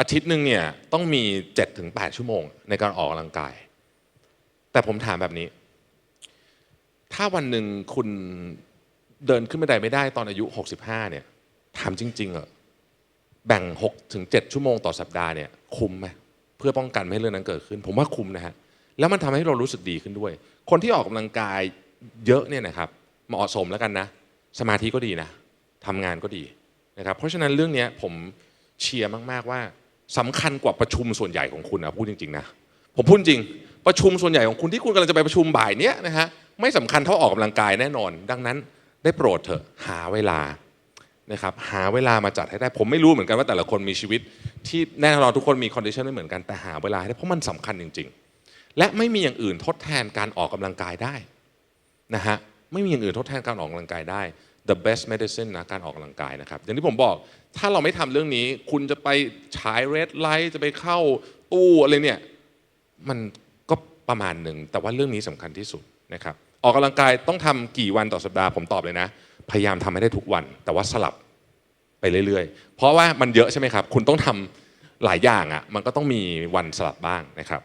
อาทิตย์หนึ่งเนี่ยต้องมี7ถึง8ชั่วโมง ในการออกกำลังกาย แต่ผมถามแบบนี้ ถ้าวันหนึ่งคุณเดินขึ้นบันไดไม่ได้ตอนอายุ 65 เนี่ย ถามจริงๆเหรอแบ่ง6ถึง7ชั่วโมงต่อสัปดาห์เนี่ยคุ้มไหมเพื่อป้องกันไม่ให้เรื่องนั้นเกิดขึ้น ผมว่าคุ้มนะฮะแล้วมันทำให้เรารู้สึกดีขึ้นด้วย คนที่ออกกำลังกายเยอะเนี่ยนะครับเหมาะสมแล้วกันนะ สมาธิก็ดีนะทำงานก็ดีนะครับ เพราะฉะนั้นเรื่องนี้ผมเชียร์มาก ๆ ว่า สำคัญกว่าประชุมส่วนใหญ่ของคุณนะพูดจริงๆนะผมพูดจริงประชุมส่วนใหญ่ของคุณที่คุณกำลังจะไปประชุมบ่ายเนี้ยนะฮะไม่สำคัญเท่าออกกำลังกายแน่นอน ดังนั้นได้โปรดเถอะหาเวลานะครับหาเวลามาจัดให้ได้ ผมไม่รู้เหมือนกันว่าแต่ละคนมีชีวิต ที่แน่นอนทุกคนมีคอนดิชันไม่เหมือนกันแต่หาเวลาให้ได้เพราะมันสำคัญจริง ๆ และไม่มีอย่างอื่นทดแทนการออกกำลังกายได้นะฮะไม่มีอย่างอื่นทดแทนการออกกำลังกายได้ the best medicine นะการออกกำลังกายนะครับ อย่างที่ผมบอกถ้าเราไม่ทำเรื่องนี้ คุณจะไปฉาย red light จะไปเข้าตู้อะไรเนี่ยมันก็ประมาณหนึ่ง แต่ว่าเรื่องนี้สำคัญที่สุดนะครับออกกำลังกายต้องทำกี่วันต่อสัปดาห์ผมตอบเลยนะ พยายามทำให้ได้ทุกวัน แต่ว่าสลับไปเรื่อยๆ เพราะว่ามันเยอะใช่ไหมครับ คุณต้องทำหลายอย่างอะ่ะมันก็ต้องมีวันสลับบ้างนะครับ